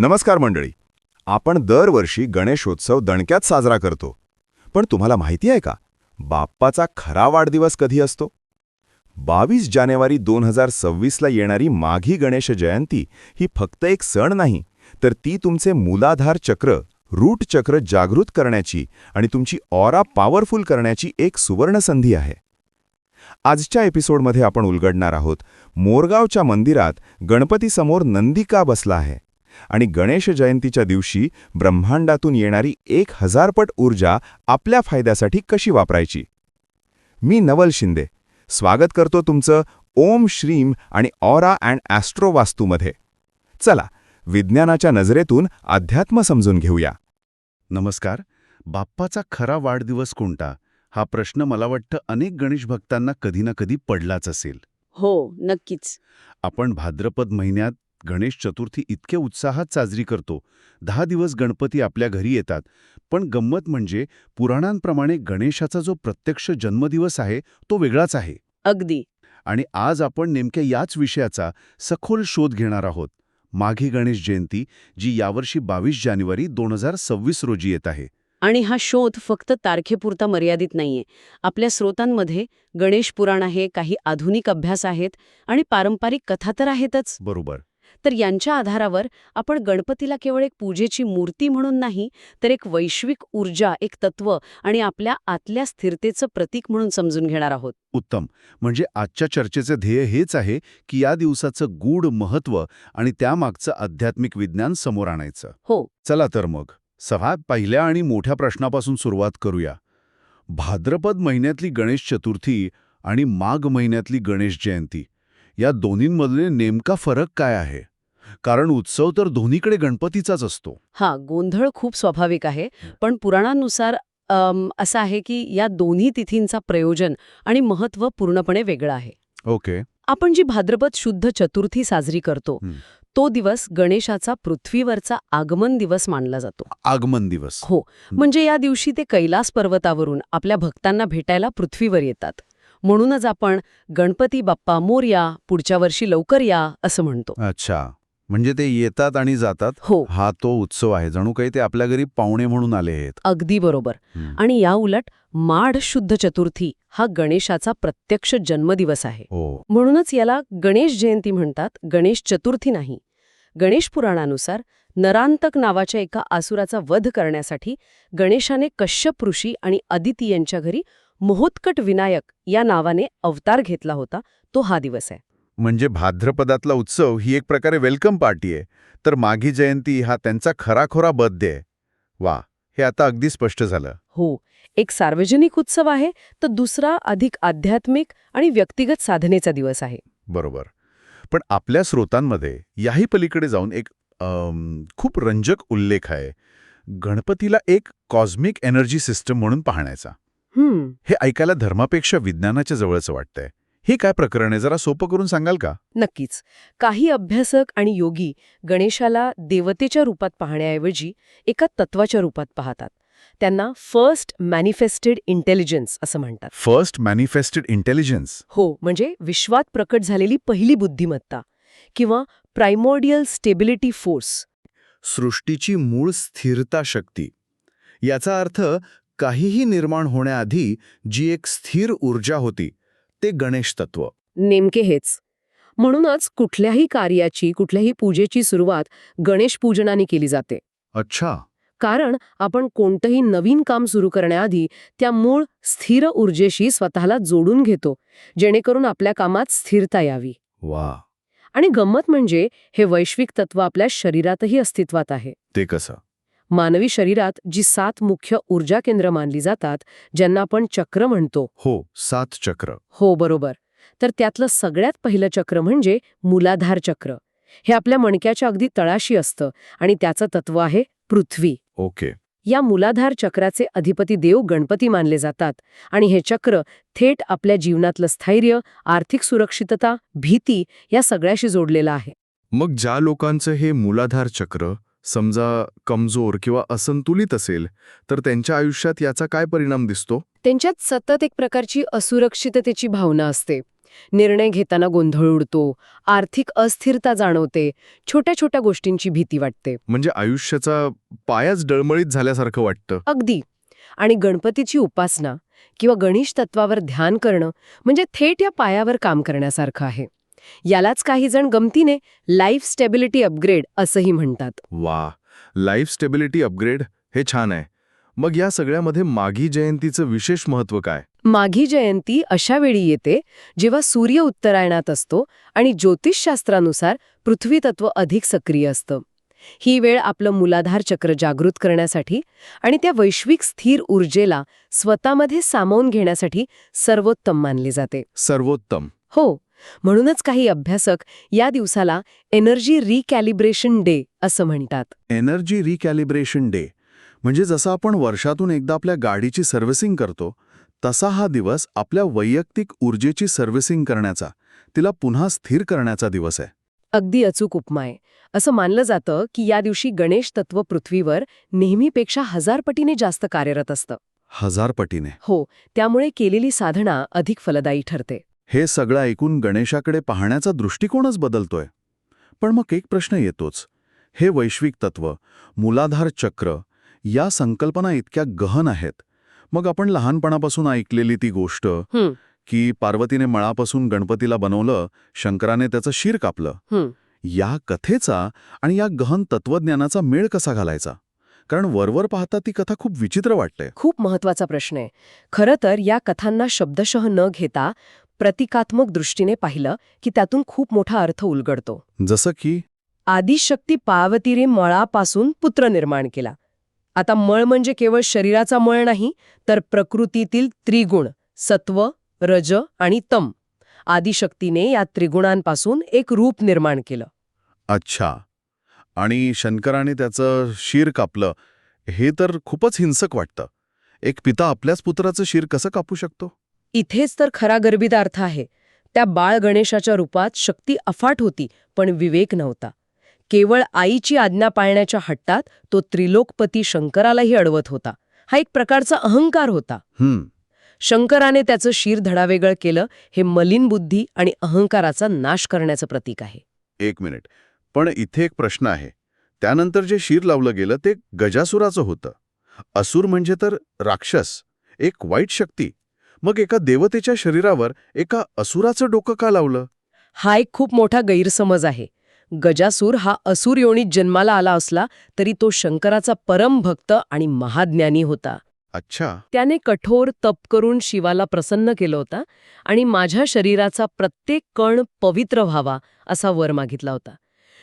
नमस्कार मंडळी. आपण दरवर्षी गणेशोत्सव दणक्यात साजरा करतो. पण तुम्हाला माहिती आहे का? बाप्पाचा खरा वाढदिवस कधी असतो? बावीस जानेवारी दोन हजार सव्वीसला येणारी माघी गणेश जयंती ही फक्त एक सण नाही तर ती तुमचे मूलाधार चक्र रूट चक्र जागृत करण्याची आणि तुमची ऑरा पॉवरफुल करण्याची एक सुवर्णसंधी आहे. आजच्या एपिसोडमध्ये आपण उलगडणार आहोत मोरगावच्या मंदिरात गणपतीसमोर नंदी का बसला आहे. आणि गणेश जयंतीच्या दिवशी ब्रह्मांडातून येणारी एक हजारपट ऊर्जा आपल्या फायद्यासाठी कशी वापरायची? मी नवल शिंदे. स्वागत करतो तुमचं ओम श्रीम आणि ऑरा अँड ॲस्ट्रो वास्तूमध्ये. चला विज्ञानाच्या नजरेतून अध्यात्म समजून घेऊया. नमस्कार. बाप्पाचा खरा वाढदिवस कोणता? हा प्रश्न मला वाटतं अनेक गणेश भक्तांना कधी ना कधी पडलाच असेल. हो नक्कीच. आपण भाद्रपद महिन्यात गणेश चतुर्थी इतक्या उत्साहात साजरी करतो. दहा दिवस गणपती आपल्या घरी येतात. पण गंमत म्हणजे पुराणांप्रमाणे गणेशाचा जो प्रत्यक्ष जन्मदिवस आहे तो वेगळाच आहे. अगदी. आणि आज आपण नेमक्या याच विषयाचा सखोल शोध घेणार आहोत. माघी गणेश जयंती जी यावर्षी बावीस जानेवारी दोन हजार सव्वीस रोजी येत आहे. आणि हा शोध फक्त तारखेपुरता मर्यादित नाहीये. आपल्या स्रोतांमध्ये गणेश पुराण आहे काही आधुनिक अभ्यास आहेत आणि पारंपरिक कथा तर आहेतच. बरोबर. तर यांच्या आधारावर आपण गणपतीला केवळ एक पूजेची मूर्ती म्हणून नाही तर एक वैश्विक ऊर्जा एक तत्व आणि आपल्या आतल्या स्थिरतेचं प्रतीक म्हणून समजून घेणार आहोत. उत्तम. म्हणजे आजच्या चर्चेचे ध्येय हेच आहे की या दिवसाचं गूढ महत्त्व आणि त्यामागचं आध्यात्मिक विज्ञान समोर आणायचं. हो. चला तर मग सगळ्यात पहिल्या आणि मोठ्या प्रश्नापासून सुरुवात करूया. भाद्रपद महिन्यातली गणेश चतुर्थी आणि माघ महिन्यातली गणेश जयंती. या दोन्हींमधले नेमका फरक काय आहे? कारण उत्सव तर दोन्हीकडे गणपतीचाच असतो. हा गोंधळ खूप स्वाभाविक आहे पण पुराणांनुसार असं आहे की या दोन्ही तिथींचा प्रयोजन आणि महत्त्व पूर्णपणे वेगळं आहे. ओके. आपण जी भाद्रपद शुद्ध चतुर्थी साजरी करतो. तो दिवस गणेशाचा पृथ्वीवरचा आगमन दिवस मानला जातो. आगमन दिवस. हो म्हणजे या दिवशी ते कैलास पर्वतावरून आपल्या भक्तांना भेटायला पृथ्वीवर येतात. म्हणूनच आपण गणपती बाप्पा मोरया पुढच्या वर्षी लवकर या असं म्हणतो. अच्छा. म्हणजे ते येतात आणि जातात? हो. हा तो उत्सव आहे. जणू काही ते आपल्या घरी पाहुणे म्हणून आले आहेत. अगदी बरोबर. आणि या उलट माढ शुद्ध चतुर्थी हा गणेशाचा प्रत्यक्ष जन्मदिवस आहे. हो. म्हणूनच याला गणेश जयंती म्हणतात. गणेश चतुर्थी नाही. गणेश पुराणानुसार नरांतक नावाच्या एका आसुराचा वध करण्यासाठी गणेशाने कश्यप ऋषी आणि अदिती यांच्या घरी मोहोत्कट विनायक या नावाने अवतार घेतला होता तो हा दिवस आहे. म्हणजे भाद्रपदातला उत्सव ही एक प्रकारे वेलकम पार्टी आहे. तर माघी जयंती हा त्यांचा खराखोरा बर्थडे आहे. वा हे आता अगदी स्पष्ट झालं. हो एक सार्वजनिक उत्सव आहे तर दुसरा अधिक आध्यात्मिक आणि व्यक्तिगत साधनेचा दिवस आहे. बरोबर. पण आपल्या स्रोतांमध्ये याही पलीकडे जाऊन एक खूप रंजक उल्लेख आहे. गणपतीला एक कॉस्मिक एनर्जी सिस्टम म्हणून पाहण्याचा. हे ऐकायला धर्मापेक्षा विज्ञानाच्या जवळचं वाटतंय. हे काय प्रकरण आहे? जरा सोपं करून सांगाल का? नक्कीच. काही अभ्यासक आणि योगी गणेशाला देवतेच्या रूपात पाहण्याऐवजी एका तत्वाच्या रूपात पाहतात. त्यांना फर्स्ट मॅनिफेस्टेड इंटेलिजन्स असं म्हणतात. फर्स्ट मॅनिफेस्टेड इंटेलिजन्स हो म्हणजे विश्वात प्रकट झालेली पहिली बुद्धिमत्ता किंवा प्रायमोडियल स्टेबिलिटी फोर्स सृष्टीची मूळ स्थिरता शक्ती. याचा अर्थ काहीही निर्माण होण्याआधी जी एक स्थिर ऊर्जा होती ते गणेश तत्व. नेमके हेच. म्हणूनच कुठल्याही कार्याची कुठल्याही पूजेची सुरुवात गणेश पूजनाने केली जाते. अच्छा. कारण आपण कोणतंही नवीन काम सुरू करण्याआधी त्या मूळ स्थिर ऊर्जेशी स्वतःला जोडून घेतो जेणेकरून आपल्या कामात स्थिरता यावी. वा. आणि गंमत म्हणजे हे वैश्विक तत्व आपल्या शरीरातही अस्तित्वात आहे. ते कसं? मानवी शरीरात जी सात मुख्य ऊर्जा केंद्र मानली जातात ज्यांना आपण चक्र म्हणतो. हो सात चक्र. हो बरोबर. तर त्यातलं सगळ्यात पहिलं चक्र म्हणजे मूलाधार चक्र. हे आपल्या मणक्याच्या अगदी तळाशी असतं आणि त्याचं तत्व आहे पृथ्वी. ओके. या मूलाधार चक्राचे अधिपती देव गणपती मानले जातात आणि हे चक्र थेट आपल्या जीवनातलं स्थैर्य आर्थिक सुरक्षितता भीती या सगळ्याशी जोडलेलं आहे. मग ज्या लोकांचं हे मूलाधार चक्र समजा कमजोर किंवा असंतुलित असेल तर त्यांच्या आयुष्यात याचा काय परिणाम दिसतो? त्यांच्यात सतत एक प्रकारची असुरक्षिततेची भावना असते. निर्णय घेताना गोंधळ उडतो आर्थिक अस्थिरता जाणवते छोट्या छोट्या गोष्टींची भीती वाटते. म्हणजे आयुष्याचा पायाच डळमळीत झाल्यासारखं वाटतं. अगदी. आणि गणपतीची उपासना किंवा गणेश तत्वावर ध्यान करणं म्हणजे थेट या पायावर काम करण्यासारखं आहे. यालाच काही जण गमतीने लाईफ स्टेबिलिटी अपग्रेड असंही म्हणतात. वा लाईफ स्टेबिलिटी अपग्रेड? हे छान आहे. मग या सगळ्यामध्ये माघी जयंतीचं विशेष महत्त्व काय? माघी जयंती अशा वेळी येते जेव्हा सूर्य उत्तरायणात असतो आणि ज्योतिषशास्त्रानुसार पृथ्वी तत्व अधिक सक्रिय असतं. ही वेळ आपलं मूलाधार चक्र जागृत करण्यासाठी आणि त्या वैश्विक स्थिर ऊर्जेला स्वतःमध्ये सामावून घेण्यासाठी सर्वोत्तम मानली जाते. सर्वोत्तम. हो म्हणूनच काही अभ्यासक या दिवसाला एनर्जी रिकॅलिब्रेशन डे असं म्हणतात. एनर्जी रिकॅलिब्रेशन डे म्हणजे जसं आपण वर्षातून एकदा आपल्या गाडीची सर्व्हिसिंग करतो तसा हा दिवस आपल्या वैयक्तिक ऊर्जेची सर्व्हिसिंग करण्याचा तिला पुन्हा स्थिर करण्याचा दिवस आहे. अगदी अचूक उपमा आहे. असं मानलं जातं की या दिवशी गणेश तत्व पृथ्वीवर नेहमीपेक्षा हजार पटीने जास्त कार्यरत असतं. हजार पटीने. हो त्यामुळे केलेली साधना अधिक फलदायी ठरते. हे सगळं ऐकून गणेशाकडे पाहण्याचा दृष्टिकोनच बदलतोय. पण मग एक प्रश्न येतोच. हे वैश्विक तत्व मूलाधार चक्र या संकल्पना इतक्या गहन आहेत. मग आपण लहानपणापासून ऐकलेली ती गोष्ट की पार्वतीने मळापासून गणपतीला बनवलं शंकराने त्याचं शिर कापलं. या कथेचा आणि या गहन तत्वज्ञानाचा मेळ कसा घालायचा? कारण वरवर पाहता ती कथा खूप विचित्र वाटते. खूप महत्त्वाचा प्रश्न आहे. खरं तर या कथांना शब्दशः न घेता प्रतिकात्मक दृष्टीने पाहिलं की त्यातून खूप मोठा अर्थ उलगडतो. जसं की? आदिशक्ती पार्वतीने मळापासून पुत्र निर्माण केला. आता मळ म्हणजे केवळ शरीराचा मळ नाही तर प्रकृतीतील त्रिगुण सत्व रज आणि तम. आदिशक्तीने या त्रिगुणांपासून एक रूप निर्माण केलं. अच्छा. आणि शंकराने त्याचं शीर कापलं. हे तर खूपच हिंसक वाटतं. एक पिता आपल्याच पुत्राचं शीर कसं कापू शकतो? इथेच तर खरा गर्भित अर्थ आहे. त्या बाळ गणेशाच्या रूपात शक्ती अफाट होती पण विवेक नव्हता. केवळ आईची आज्ञा पाळण्याच्या हट्टात तो त्रिलोकपती शंकरालाही अडवत होता. हा एक प्रकारचा अहंकार होता. हम्म. शंकराने त्याचं शिर धडावेगळं केलं हे मलिन बुद्धी आणि अहंकाराचा नाश करण्याचं प्रतीक आहे. एक मिनिट. पण इथे एक प्रश्न आहे. त्यानंतर जे शीर लावलं गेलं ते गजासुराचं होतं. असुर म्हणजे तर राक्षस एक वाईट शक्ती. मग एका देवतेच्या शरीरावर एका असुराचं डोकं का लावलं? हा एक खूप मोठा गैरसमज आहे. गजासूर हा असुर योनीत जन्माला आला असला तरी तो शंकराचा परम भक्त आणि महाज्ञानी होता. अच्छा. त्याने कठोर तप करून शिवाला प्रसन्न केलं होता आणि माझ्या शरीराचा प्रत्येक कण पवित्र व्हावा असा वर मागितला होता.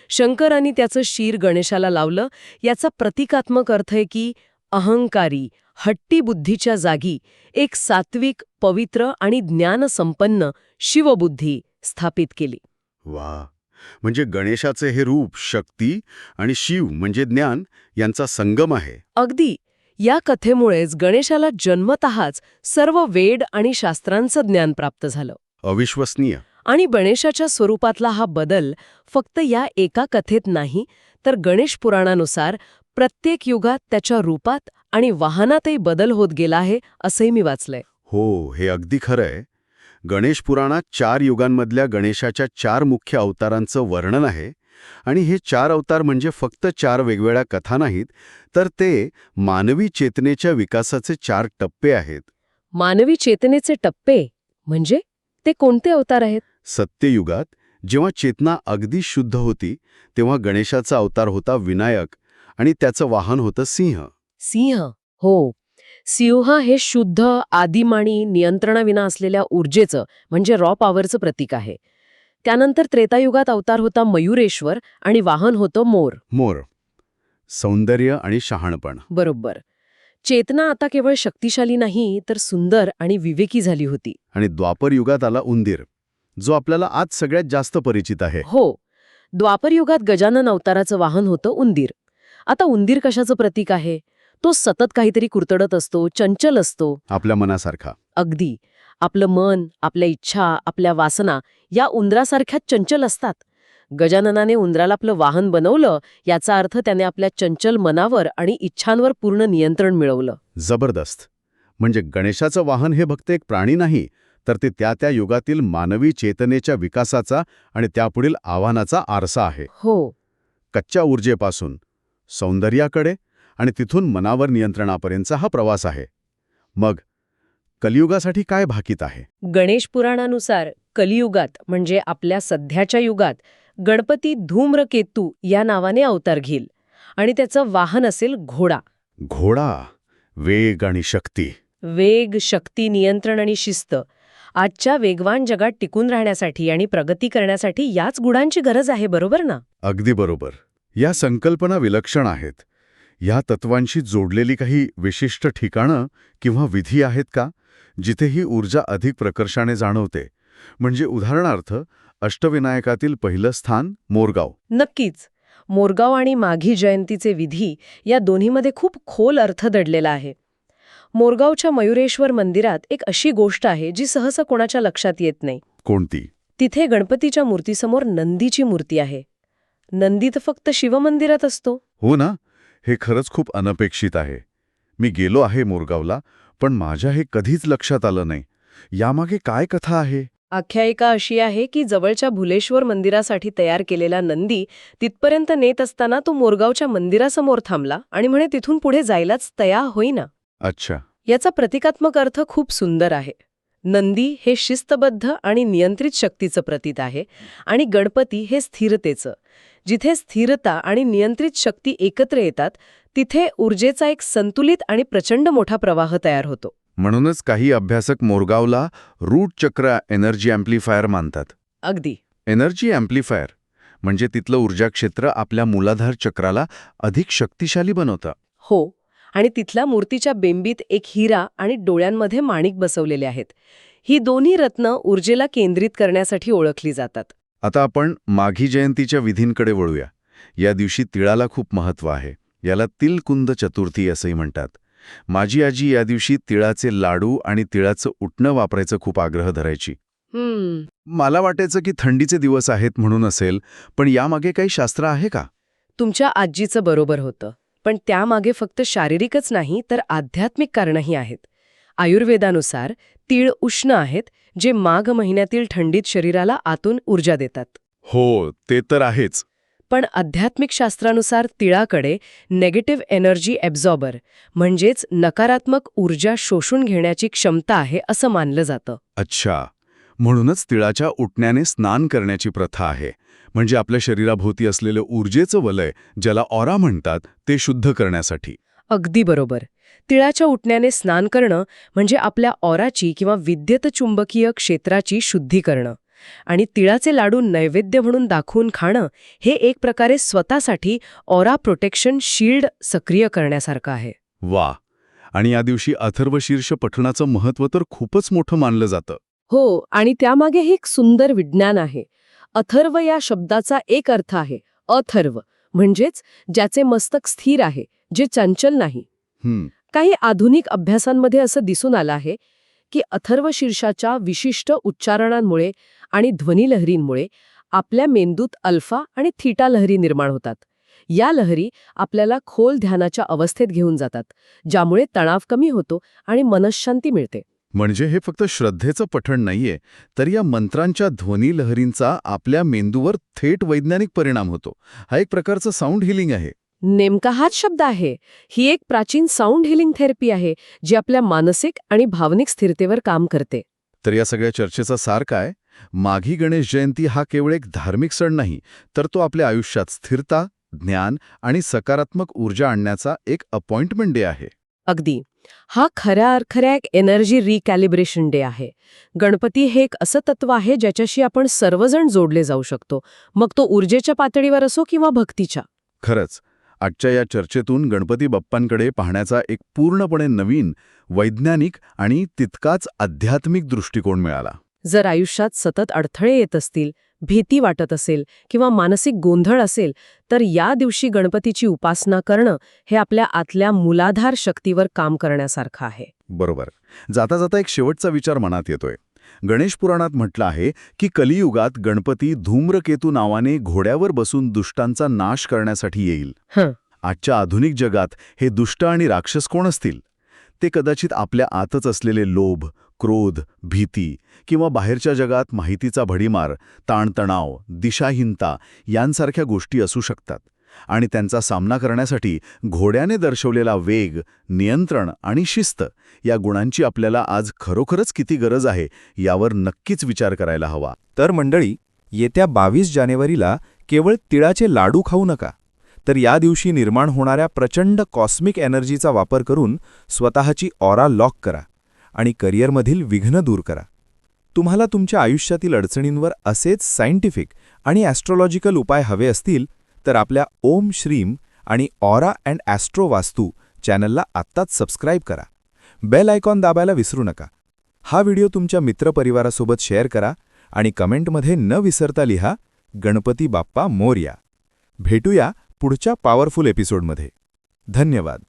शंकरांनी त्याचं शीर गणेशाला लावलं. याचा प्रतिकात्मक अर्थ आहे की अहंकारी हट्टी बुद्धीच्या जागी एक सात्विक पवित्र आणि ज्ञानसंपन्न शिवबुद्धी स्थापित केली. वा! म्हणजे गणेशाचे हे रूप शक्ती आणि शिव म्हणजे ज्ञान यांचा संगम आहे. अगदी! या कथेमुळेच गणेशाला जन्मतःच सर्व वेड आणि शास्त्रांचं ज्ञान प्राप्त झालं. अविश्वसनीय. आणि गणेशाच्या स्वरूपातला हा बदल फक्त या एका कथेत नाही तर गणेश पुराणानुसार प्रत्येक युगात त्याच्या रूपात आणि वाहनातही बदल होत गेला आहे असंही मी वाचलंय. हो हे अगदी खरं आहे गणेश पुराणात चार युगांमधल्या गणेशाच्या चार मुख्य अवतारांचं वर्णन आहे आणि हे चार अवतार म्हणजे फक्त चार वेगवेगळ्या कथा नाहीत तर ते मानवी चेतनेच्या विकासाचे चार टप्पे आहेत. मानवी चेतनेचे टप्पे? म्हणजे? ते कोणते अवतार आहेत? सत्ययुगात जेव्हा चेतना अगदी शुद्ध होती तेव्हा गणेशाचा अवतार होता विनायक आणि त्याचं वाहन होतं सिंह. सिंह हो. सिंह हे शुद्ध आदिमाणी नियंत्रणाविना असलेल्या ऊर्जेचं म्हणजे रॉ पॉवरचं प्रतीक आहे. त्यानंतर त्रेतायुगात अवतार होता मयुरेश्वर आणि वाहन होतं मोर. मोर. सौंदर्य आणि शहाणपण. बरोबर. चेतना आता केवळ शक्तिशाली नाही तर सुंदर आणि विवेकी झाली होती. आणि द्वापर युगात आला उंदीर जो आपल्याला आज सगळ्यात जास्त परिचित आहे. हो. द्वापरयुगात गजानन अवताराचं वाहन होतं उंदीर. आता उंदीर कशाचं प्रतीक आहे? तो सतत काहीतरी कुरतडत असतो चंचल असतो. आपल्या मनासारखा. अगदी. आपलं मन आपल्या इच्छा आपल्या वासना या उंदरासारख्याच चंचल असतात. गजाननाने उंदराला आपलं वाहन बनवलं याचा अर्थ त्याने आपल्या चंचल मनावर आणि इच्छांवर पूर्ण नियंत्रण मिळवलं. जबरदस्त. म्हणजे गणेशाचं वाहन हे फक्त एक प्राणी नाही तर ते त्या त्या युगातील मानवी चेतनेच्या विकासाचा आणि त्यापुढील आव्हानाचा आरसा आहे. हो. कच्च्या ऊर्जेपासून. सौंदर्याकडे आणि तिथून मनावर नियंत्रणापर्यंतचा हा प्रवास आहे. मग कलियुगासाठी काय भाकीत आहे? गणेश पुराणानुसार कलियुगात म्हणजे आपल्या सध्याच्या युगात गणपती धूम्रकेतू या नावाने अवतार घेईल आणि त्याचं वाहन असेल घोडा. घोडा वेग आणि शक्ती. वेग शक्ती नियंत्रण आणि शिस्त आजच्या वेगवान जगात टिकून राहण्यासाठी आणि प्रगती करण्यासाठी याच गुणांची गरज आहे बरोबर ना? अगदी बरोबर. या संकल्पना विलक्षण आहेत. या तत्वांशी जोडलेली काही विशिष्ट ठिकाणं किंवा विधी आहेत का जिथे ही ऊर्जा अधिक प्रकर्षाने जाणवते? म्हणजे उदाहरणार्थ अष्टविनायकातील पहिलं स्थान मोरगाव. नक्कीच. मोरगाव आणि माघी जयंतीचे विधी या दोन्हीमध्ये खूप खोल अर्थ दडलेला आहे. मोरगावच्या मयुरेश्वर मंदिरात एक अशी गोष्ट आहे जी सहसा कोणाच्या लक्षात येत नाही. कोणती? तिथे गणपतीच्या मूर्तीसमोर नंदीची मूर्ती आहे. नंदी तर फक्त शिवमंदिरात असतो. हो ना. हे खरंच खूप अनपेक्षित आहे. मी गेलो आहे मोरगावला पण माझ्या हे कधीच लक्षात आलं नाही. यामागे काय कथा आहे? आख्यायिका अशी आहे की जवळच्या भुलेश्वर मंदिरासाठी तयार केलेला नंदी तिथपर्यंत नेत असताना तो मोरगावच्या मंदिरासमोर थांबला आणि म्हणे तिथून पुढे जायलाच तयार होईना. अच्छा. याचा प्रतिकात्मक अर्थ खूप सुंदर आहे. नंदी हे शिस्तबद्ध आणि नियंत्रित शक्तीचं प्रतीत आहे आणि गणपती हे स्थिरतेचं. जिथे स्थिरता आणि नियंत्रित शक्ती एकत्र येतात तिथे ऊर्जेचा एक संतुलित आणि प्रचंड मोठा प्रवाह तयार होतो. म्हणूनच काही अभ्यासक मोरगावला रूट चक्र एनर्जी अँप्लिफायर मानतात. अगदी. एनर्जी अँप्लिफायर म्हणजे तिथलं ऊर्जा क्षेत्र आपल्या मूलाधार चक्राला अधिक शक्तिशाली बनवतं. हो आणि तिथल्या मूर्तीच्या बेंबीत एक हिरा आणि डोळ्यांमध्ये माणिक बसवलेले आहेत. ही दोन्ही रत्न ऊर्जेला केंद्रित करण्यासाठी ओळखली जातात. आता आपण माघी जयंतीच्या विधींकडे वळूया. या दिवशी तिळाला खूप महत्त्व आहे. याला तिलकुंद चतुर्थी असंही म्हणतात. माझी आजी या दिवशी तिळाचे लाडू आणि तिळाचं उठणं वापरायचं खूप आग्रह धरायची. मला वाटायचं की थंडीचे दिवस आहेत म्हणून असेल पण यामागे काही शास्त्र आहे का? तुमच्या आजीचं बरोबर होतं. पण त्यामागे फक्त शारीरिकच नाही तर आध्यात्मिक कारणंही आहेत. आयुर्वेदानुसार तीळ उष्ण आहेत जे माघ महिन्यातील थंडीत शरीराला आतून ऊर्जा देतात. हो ते तर आहेच. पण आध्यात्मिक शास्त्रानुसार तिळाकडे नेगेटिव्ह एनर्जी ॲब्झॉर्बर म्हणजेच नकारात्मक ऊर्जा शोषून घेण्याची क्षमता आहे असं मानलं जातं. अच्छा. म्हणूनच तिळाच्या उठण्याने स्नान करण्याची प्रथा आहे. म्हणजे आपल्या शरीराभोवती असलेलं ऊर्जेचं वलय ज्याला ऑरा म्हणतात ते शुद्ध करण्यासाठी. अगदी बरोबर. तिळाच्या उठण्याने स्नान करणं म्हणजे आपल्या ऑराची किंवा विद्युतचुंबकीय क्षेत्राची शुद्धी करणं. आणि तिळाचे लाडू नैवेद्य म्हणून दाखवून खाणं हे एक प्रकारे स्वतःसाठी ऑरा प्रोटेक्शन शील्ड सक्रिय करण्यासारखं आहे. वा! आणि या दिवशी अथर्वशीर्ष पठणाचं महत्त्व तर खूपच मोठं मानलं जातं. हो आणि त्यामागे हे एक सुंदर विज्ञान आहे. अथर्व या शब्दाचा एक अर्थ आहे अथर्व. म्हणजेच ज्याचे मस्तक स्थिर आहे जे चंचल नाही. काही आधुनिक अभ्यासांमध्ये असं दिसून आलं आहे की अथर्व शीर्षाच्या विशिष्ट उच्चारणांमुळे आणि ध्वनिलहरींमुळे आपल्या मेंदूत अल्फा आणि थीटा लहरी निर्माण होतात. या लहरी आपल्याला खोल ध्यानाच्या अवस्थेत घेऊन जातात ज्यामुळे तणाव कमी होतो आणि मनशांती मिळते. म्हणजे हे फक्त श्रद्धेचं पठण नाहीये तर या मंत्रांच्या ध्वनी लहरींचा आपल्या मेंदूवर थेट वैज्ञानिक परिणाम होतो. हा एक प्रकारचं साऊंड हिलिंग आहे. नेमका हाच शब्द आहे. ही एक प्राचीन साऊंड हिलिंग थेरपी आहे जी आपल्या मानसिक आणि भावनिक स्थिरतेवर काम करते. तर या सगळ्या चर्चेचा सार काय? माघी गणेश जयंती हा केवळ एक धार्मिक सण नाही तर तो आपल्या आयुष्यात स्थिरता ज्ञान आणि सकारात्मक ऊर्जा आणण्याचा एक अपॉइंटमेंट डे आहे. अगदी. हा खऱ्या अर्थखऱ्या एक एनर्जी रिकॅलिब्रेशन डे आहे. गणपती हे एक असं तत्व आहे ज्याच्याशी आपण सर्वजण जोडले जाऊ शकतो. मग तो ऊर्जेच्या पातळीवर असो किंवा भक्तीच्या. खरंच. आजच्या या चर्चेतून गणपती बाप्पांकडे पाहण्याचा एक पूर्णपणे नवीन वैज्ञानिक आणि तितकाच आध्यात्मिक दृष्टिकोन मिळाला. जर आयुष्यात सतत अडथळे येत असतील भीती वाटत असेल किंवा मानसिक गोंधळ असेल तर या दिवशी गणपतीची उपासना करणं हे आपल्या आतल्या मूलाधार शक्तीवर काम करण्यासारखं आहे. बरोबर. जाता जाता एक शेवटचा विचार मनात येतोय. गणेश पुराणात म्हटलं आहे की कलियुगात गणपती धूम्रकेतू नावाने घोड्यावर बसून दुष्टांचा नाश करण्यासाठी येईल. हं. आजच्या आधुनिक जगात हे दुष्ट आणि राक्षस कोण असतील? ते कदाचित आपल्या आतच असलेले लोभ क्रोध भीती किंवा बाहेरच्या जगात माहितीचा भडीमार ताणतणाव दिशाहीनता यांसारख्या गोष्टी असू शकतात. आणि त्यांचा सामना करण्यासाठी घोड्याने दर्शवलेला वेग नियंत्रण आणि शिस्त या गुणांची आपल्याला आज खरोखरच किती गरज आहे यावर नक्कीच विचार करायला हवा. तर मंडळी येत्या बावीस जानेवारीला केवळ तिळाचे लाडू खाऊ नका तर या दिवशी निर्माण होणाऱ्या प्रचंड कॉस्मिक एनर्जीचा वापर करून स्वतःची ऑरा लॉक करा आणि करिअरमधील विघ्न दूर करा. तुम्हाला तुमच्या आयुष्यातील अडचणींवर असेच सायंटिफिक आणि ॲस्ट्रॉलॉजिकल उपाय हवे असतील तर आपल्या ओम श्रीम आणि ऑरा अँड ॲस्ट्रो वास्तू चॅनलला आत्ताच सबस्क्राईब करा. बेल आयकॉन दाबायला विसरू नका. हा व्हिडिओ तुमच्या मित्रपरिवारासोबत शेअर करा आणि कमेंटमध्ये न विसरता लिहा गणपती बाप्पा मोर्या. भेटूया पुढच्या पॉवरफुल एपिसोडमध्ये. धन्यवाद.